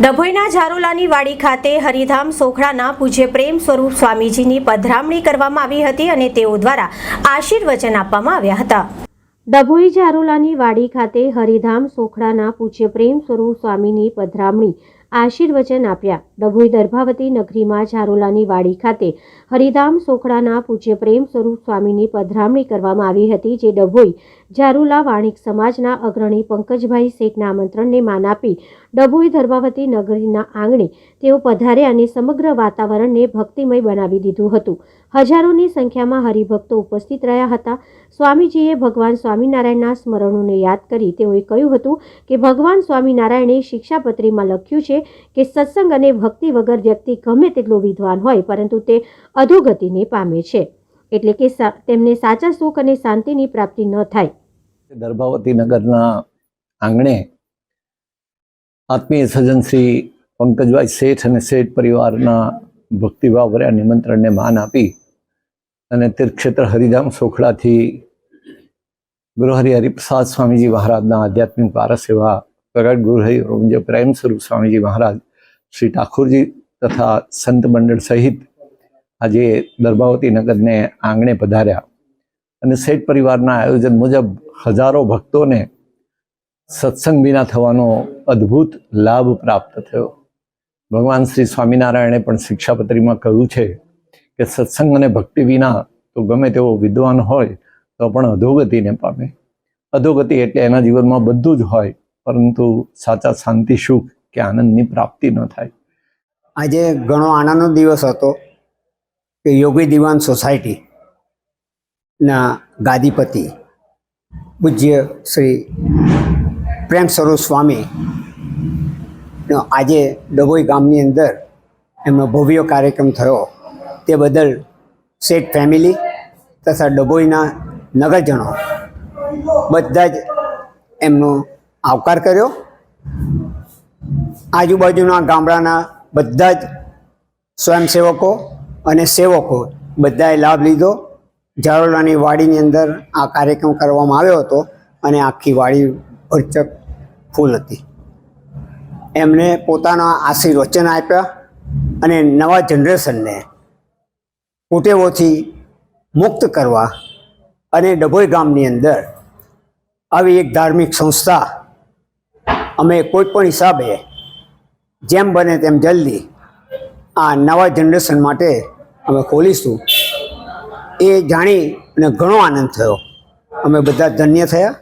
ડભોઈના ઝારોલાની વાડી ખાતે હરિધામ સોખડાના પૂજ્ય પ્રેમ સ્વરૂપ સ્વામીજીની પધરામણી કરવામાં આવી હતી અને તેઓ દ્વારા આશીર્વચન આપવામાં આવ્યા હતા. ડભોઈ ઝારોલાની વાડી ખાતે હરિધામ સોખડાના પૂજ્ય પ્રેમ સ્વરૂપ સ્વામીની પધરામણી આશીર્વચન આપ્યા. ડભોઈ દર્ભાવતી નગરીમાં ઝારોલાની વાડી ખાતે હરિધામ સોખડાના પૂજ્ય પ્રેમ સ્વરૂપ સ્વામીની પધરામણી કરવામાં આવી હતી, જે ડભોઈ ઝારુલા વાણિક સમાજના અગ્રણી પંકજભાઈ શેઠના આમંત્રણને માન આપી ડભોઈ દર્ભાવતી નગરીના આંગણે તેઓ પધાર્યા અને સમગ્ર વાતાવરણને ભક્તિમય બનાવી દીધું હતું. હજારોની સંખ્યામાં હરિભક્તો ઉપસ્થિત રહ્યા હતા. સ્વામીજીએ ભગવાન સ્વામિનારાયણના સ્મરણોને યાદ કરી તેઓએ કહ્યું હતું કે ભગવાન સ્વામિનારાયણે શિક્ષાપત્રીમાં લખ્યું છે કે સત્સંગ અને ભક્તિ વગર વ્યક્તિ ગમે તેટલો વિદ્વાન હોય, પરંતુ તે અધોગતિને પામે છે. એટલે કે તેમને સાચા સુખ અને શાંતિની પ્રાપ્તિ ન થાય. ગર્ભાવતી નગરના આંગણે આત્મીય સજ્જન શ્રી પંકજભાઈ શેઠ અને શેઠ પરિવારના ભક્તિભાવ ભર્યા નિમંત્રણને માન આપી અને તીર્થક્ષેત્ર હરિધામ સોખડાથી ગૃહહરિ હરિપ્રસાદ સ્વામીજી મહારાજના આધ્યાત્મિક પારસેવા પ્રગટ ગુરુ પ્રેમ સ્વરૂપ સ્વામીજી મહારાજ, શ્રી ઠાકુરજી તથા સંત મંડળ સહિત આજે દર્ભાવતી નગરને આંગણે પધાર્યા. અને શેઠ પરિવારના આયોજન મુજબ હજારો ભક્તોને સત્સંગ વિના થવાનો અદ્ભુત લાભ પ્રાપ્ત થયો. ભગવાન શ્રી સ્વામિનારાયણે પણ શિક્ષાપત્રીમાં કહ્યું છે કે સત્સંગ અને ભક્તિ વિના તો ગમે તેવો વિદ્વાન હોય તો પણ અધોગતિને પામે. અધોગતિ એટલે એના જીવનમાં બધું જ હોય પરંતુ સાચા શાંતિ, સુખ કે આનંદની પ્રાપ્તિ ન થાય. આજે ઘણો આનંદનો દિવસ હતો કે યોગી દિવાન સોસાયટી ના ગાદીપતિ પૂજ્ય શ્રી પ્રેમ સ્વરૂપ સ્વામી આજે ડભોઈ ગામની અંદર એમનો ભવ્ય કાર્યક્રમ થયો. તે બદલ શેઠ ફેમિલી તથા ડભોઈના નગરજનો બધા જ એમનો આવકાર કર્યો? આજુબાજુના ગામડાના બધા જ સ્વયંસેવકો અને સેવકો બધાએ લાભ લીધો. ઝારોલાની વાડીની અંદર આ કાર્યક્રમ કરવામાં આવ્યો હતો અને આખી વાડી ભરચક ફૂલ હતી. એમને પોતાના આશીર્વચન આપ્યા અને નવા જનરેશનને કુટેવોથી મુક્ત કરવા અને ડભોઈ ગામની અંદર આવી એક ધાર્મિક સંસ્થા અમે કોઈ પણ હિસાબે જેમ બને તેમ જલ્દી આ નવા જનરેશન માટે અમે ખોલીશું. એ જાણી અને ઘણો આનંદ થયો. અમે બધા ધન્ય થયા.